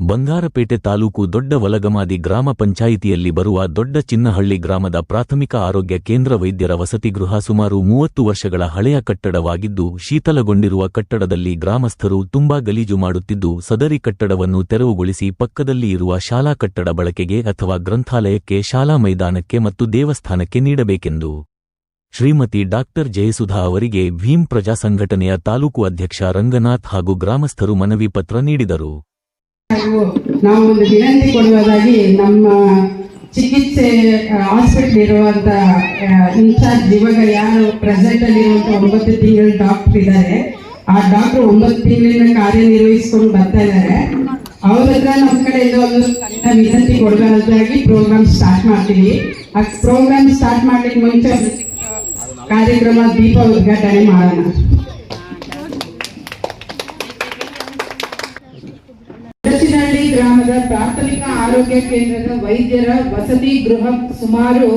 ಬಂಗಾರಪೇಟೆ ತಾಲೂಕು ದೊಡ್ಡ ವಲಗಮಾದಿ ಗ್ರಾಮ ಪಂಚಾಯಿತಿಯಲ್ಲಿ ಬರುವ ದೊಡ್ಡ ಚಿನ್ನಹಳ್ಳಿ ಗ್ರಾಮದ ಪ್ರಾಥಮಿಕ ಆರೋಗ್ಯ ಕೇಂದ್ರ ವೈದ್ಯರ ವಸತಿಗೃಹ ಸುಮಾರು ಮೂವತ್ತು ವರ್ಷಗಳ ಹಳೆಯ ಕಟ್ಟಡವಾಗಿದ್ದು, ಶೀತಲಗೊಂಡಿರುವ ಕಟ್ಟಡದಲ್ಲಿ ಗ್ರಾಮಸ್ಥರು ತುಂಬಾ ಗಲೀಜು ಮಾಡುತ್ತಿದ್ದು, ಸದರಿ ಕಟ್ಟಡವನ್ನು ತೆರವುಗೊಳಿಸಿ ಪಕ್ಕದಲ್ಲಿ ಇರುವ ಶಾಲಾ ಕಟ್ಟಡ ಬಳಕೆಗೆ ಅಥವಾ ಗ್ರಂಥಾಲಯಕ್ಕೆ, ಶಾಲಾ ಮೈದಾನಕ್ಕೆ ಮತ್ತು ದೇವಸ್ಥಾನಕ್ಕೆ ನೀಡಬೇಕೆಂದು. ಶ್ರೀಮತಿ ಡಾಕ್ಟರ್ ಜಯಸುಧಾ ಅವರಿಗೆ ಭೀಮ್ ಪ್ರಜಾ ಸಂಘಟನೆಯ ತಾಲೂಕು ಅಧ್ಯಕ್ಷ ರಂಗನಾಥ್ ಹಾಗೂ ಗ್ರಾಮಸ್ಥರು ಮನವಿ ಪತ್ರ ನೀಡಿದರು. ನಾವು ಒಂದು ವಿನಂತಿ ಕೊಡುವುದಾಗಿ ನಮ್ಮ ಚಿಕಿತ್ಸೆ ಹಾಸ್ಪಿಟಲ್ ಇರುವಂತ ಇನ್ಚಾರ್ಜ್ ಇವಾಗ ಯಾರು ಪ್ರೆಸೆಂಟ್ ಅಲ್ಲಿ ಇರುವಂತ ಒಂಬತ್ತು ತಿಂಗಳ ಡಾಕ್ಟರ್ ಇದ್ದಾರೆ. ಆ ಡಾಕ್ಟರ್ ಒಂಬತ್ತು ತಿಂಗಳಿಂದ ಕಾರ್ಯನಿರ್ವಹಿಸ್ಕೊಂಡು ಬರ್ತಾ ಇದ್ದಾರೆ. ಅವ್ರ ಹತ್ರ ನಮ್ಮ ಕಡೆ ಒಂದು ಸಣ್ಣ ವಿನಂತಿ ಕೊಡುವಂತಾಗಿ ಪ್ರೋಗ್ರಾಮ್ ಸ್ಟಾರ್ಟ್ ಮಾಡ್ತೀವಿ. ಆ ಪ್ರೋಗ್ರಾಮ್ ಸ್ಟಾರ್ಟ್ ಮಾಡ್ಲಿಕ್ಕೆ ಮುಂಚೆ ಕಾರ್ಯಕ್ರಮ ದೀಪ ಉದ್ಘಾಟನೆ ಮಾಡೋಣ. ಗ್ರಾಮದ ಪ್ರಾಥಮಿಕ ಆರೋಗ್ಯ ಕೇಂದ್ರದ ವೈದ್ಯರ ವಸತಿ ಗೃಹ ಸುಮಾರು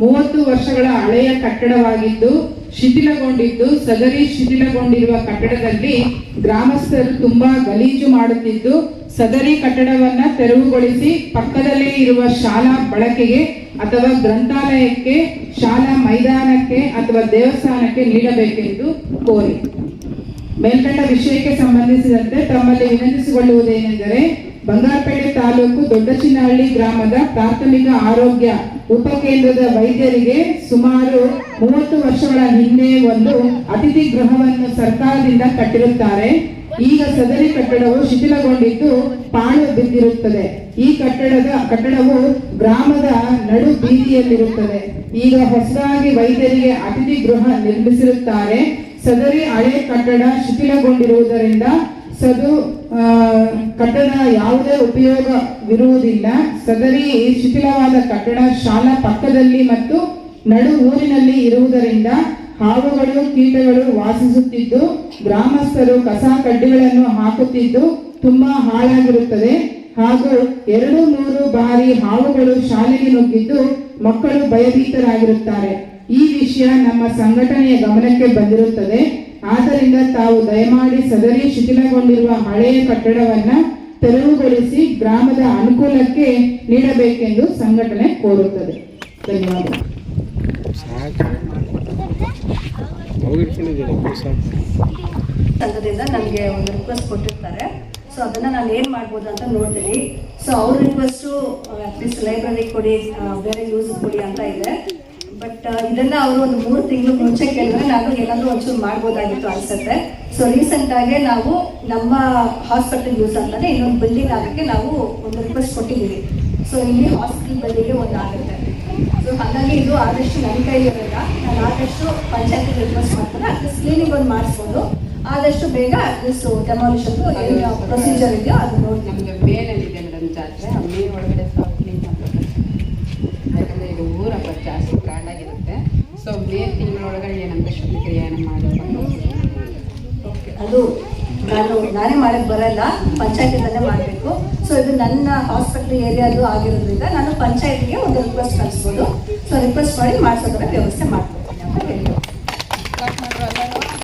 ಮೂವತ್ತು ವರ್ಷಗಳ ಹಳೆಯ ಕಟ್ಟಡವಾಗಿದ್ದು, ಶಿಥಿಲಗೊಂಡಿದ್ದು, ಸದರಿ ಶಿಥಿಲಗೊಂಡಿರುವ ಕಟ್ಟಡದಲ್ಲಿ ಗ್ರಾಮಸ್ಥರು ತುಂಬಾ ಗಲೀಜು ಮಾಡುತ್ತಿದ್ದು, ಸದರಿ ಕಟ್ಟಡವನ್ನ ತೆರವುಗೊಳಿಸಿ ಪಕ್ಕದಲ್ಲೇ ಇರುವ ಶಾಲಾ ಬಳಕೆಗೆ ಅಥವಾ ಗ್ರಂಥಾಲಯಕ್ಕೆ, ಶಾಲಾ ಮೈದಾನಕ್ಕೆ ಅಥವಾ ದೇವಸ್ಥಾನಕ್ಕೆ ನೀಡಬೇಕೆಂದು ಕೋರಿ. ಮೇಲ್ಕಂಡ ವಿಷಯಕ್ಕೆ ಸಂಬಂಧಿಸಿದಂತೆ ತಮ್ಮಲ್ಲಿ ವಿನಂತಿಸಿಕೊಳ್ಳುವುದೇನೆಂದರೆ ಬಂಗಾರಪೇಟೆ ತಾಲೂಕು ದೊಡ್ಡಚಿನಹಳ್ಳಿ ಗ್ರಾಮದ ಪ್ರಾಥಮಿಕ ಆರೋಗ್ಯ ಉಪಕೇಂದ್ರದ ವೈದ್ಯರಿಗೆ ಸುಮಾರು ಮೂವತ್ತು ವರ್ಷಗಳ ಹಿಂದೆ ಒಂದು ಅತಿಥಿ ಗೃಹವನ್ನು ಸರ್ಕಾರದಿಂದ ಕಟ್ಟಿರುತ್ತಾರೆ. ಈಗ ಸದರಿ ಕಟ್ಟಡವು ಶಿಥಿಲಗೊಂಡಿದ್ದು ಪಾಳು ಬಿದ್ದಿರುತ್ತದೆ. ಈ ಕಟ್ಟಡದ ಕಟ್ಟಡವು ಗ್ರಾಮದ ನಡು ಬೀದಿಯಲ್ಲಿರುತ್ತದೆ. ಈಗ ಹೊಸದಾಗಿ ವೈದ್ಯರಿಗೆ ಅತಿಥಿ ಗೃಹ ನಿರ್ಮಿಸಿರುತ್ತಾರೆ. ಸದರಿ ಹಳೆ ಕಟ್ಟಡ ಶಿಥಿಲಗೊಂಡಿರುವುದರಿಂದ ಸದು ಕಟ್ಟಡ ಯಾವುದೇ ಉಪಯೋಗವಿರುವುದಿಲ್ಲ. ಸದರಿ ಶಿಥಿಲವಾದ ಕಟ್ಟಡ ಶಾಲಾ ಪಕ್ಕದಲ್ಲಿ ಮತ್ತು ನಡು ಊರಿನಲ್ಲಿ ಇರುವುದರಿಂದ ಹಾವುಗಳು, ಕೀಟಗಳು ವಾಸಿಸುತ್ತಿದ್ದು, ಗ್ರಾಮಸ್ಥರು ಕಸ ಕಡ್ಡಿಗಳನ್ನು ಹಾಕುತ್ತಿದ್ದು ತುಂಬಾ ಹಾಳಾಗಿರುತ್ತದೆ. ಹಾಗೂ ಎರಡು ಮೂರು ಬಾರಿ ಹಾವುಗಳು ಶಾಲೆಗೆ ನುಗ್ಗಿದ್ದು ಮಕ್ಕಳು ಭಯಭೀತರಾಗಿರುತ್ತಾರೆ. ಈ ವಿಷಯ ನಮ್ಮ ಸಂಘಟನೆಯ ಗಮನಕ್ಕೆ ಬಂದಿರುತ್ತದೆ. ಆದ್ದರಿಂದ ತಾವು ದಯಮಾಡಿ ಸದರಿ ಶಿಥಿಲಗೊಂಡಿರುವ ಹಳೆಯ ಕಟ್ಟಡವನ್ನ ತೆರವುಗೊಳಿಸಿ ಗ್ರಾಮದ ಅನುಕೂಲಕ್ಕೆ ನೀಡಬೇಕೆಂದು ಸಂಘಟನೆ ಕೋರುತ್ತದೆ. ಧನ್ಯವಾದ ಸಂಘದಿಂದ ನಮಗೆ ಒಂದು ರಿಕ್ವೆಸ್ಟ್ ಕೊಟ್ಟಿರ್ತಾರೆ. ಸೊ ಅದನ್ನ ನಾನು ಏನು ಮಾಡ್ಬೋದು ಅಂತ ನೋಡ್ತೀನಿ. ಸೊ ಅವ್ರ ರಿಕ್ವೆಸ್ಟು ಅಟ್ಲೀಸ್ಟ್ ಲೈಬ್ರರಿ ಕೊಡಿ ಬೇರೆ ಯೂಸ್ ಕೊಡಿ ಅಂತ ಬಟ್ ಇದನ್ನ ಅವರು ಒಂದು ಮೂರು ತಿಂಗಳು ಮುಂಚೆ ಕೇಳಿದ್ರೆ ನಾನು ಏನಾದರೂ ಒಂಚೂರು ಮಾಡ್ಬೋದಾಗಿತ್ತು ಅನ್ಸುತ್ತೆ. ಸೊ ರೀಸೆಂಟ್ ಆಗಿ ನಾವು ನಮ್ಮ ಹಾಸ್ಪಿಟಲ್ ಯೂಸ್ ಅಂತಾನೆ ಇನ್ನೊಂದು ಬಿಲ್ಡಿಂಗ್ ಆಗಕ್ಕೆ ನಾವು ಒಂದು ರಿಕ್ವೆಸ್ಟ್ ಕೊಟ್ಟಿದ್ದೀವಿ. ಸೊ ಇಲ್ಲಿ ಹಾಸ್ಪಿಟಲ್ ಬಿಲ್ಡಿಂಗ್ ಒಂದು ಆಗುತ್ತೆ. ಸೊ ಹಾಗಾಗಿ ಇದು ಆದಷ್ಟು ನನ್ನ ಕೈಲಿರಲ್ಲ ನಾನು ಆದಷ್ಟು ಪಂಚಾಯತಿ ರಿಕ್ವೆಸ್ಟ್ ಮಾಡ್ತಾರೆ ಅಟ್ಲೀಸ್ಟ್ ಕ್ಲೀನಿಂಗ್ ಒಂದು ಮಾಡಿಸ್ಬೋದು. ಆದಷ್ಟು ಬೇಗ ಅಟ್ಲೀಸ್ಟ್ ಡೆಮಾಲಿಷನ್ ಪ್ರೊಸೀಜರ್ ಇದೆಯೋ ಅದು ನೋಡಿ ನಮಗೆ ಮೇನಲ್ಲಿದೆ ಮೇಡಮ್ ಜಾತ್ರೆ ಆ ಮೇ ಒಳಗಡೆ ಸ್ವಲ್ಪ ಕ್ಲೀನ್ ಮಾಡಬೇಕು ಯಾಕಂದರೆ ಇದು ಊರ ಹಬ್ಬ ಕಾಡಾಗಿರುತ್ತೆ ಸೊ ಮೇ ತಿಂಗಳೊಳಗಡೆ ಏನಂತ ಶುದ್ಧಕ್ರಿಯೆಯನ್ನು ಮಾಡಿಕೊಂಡು ಅದು ನಾನು, ನಾನೇ ಮಾಡಕ್ಕೆ ಬರಲ್ಲ, ಪಂಚಾಯತಿನಲ್ಲೇ ಮಾಡಬೇಕು. ಸೊ ಇದು ನನ್ನ ಹಾಸ್ಪಿಟಲ್ ಏರಿಯಾದು ಆಗಿರೋದ್ರಿಂದ ನಾನು ಪಂಚಾಯತಿಗೆ ಒಂದು ರಿಕ್ವೆಸ್ಟ್ ಕಳಿಸ್ಬೋದು. ಸೊ ರಿಕ್ವೆಸ್ಟ್ ಮಾಡಿ ಮಾಡಿಸೋದ್ರ ವ್ಯವಸ್ಥೆ ಮಾಡ್ಬೋದು.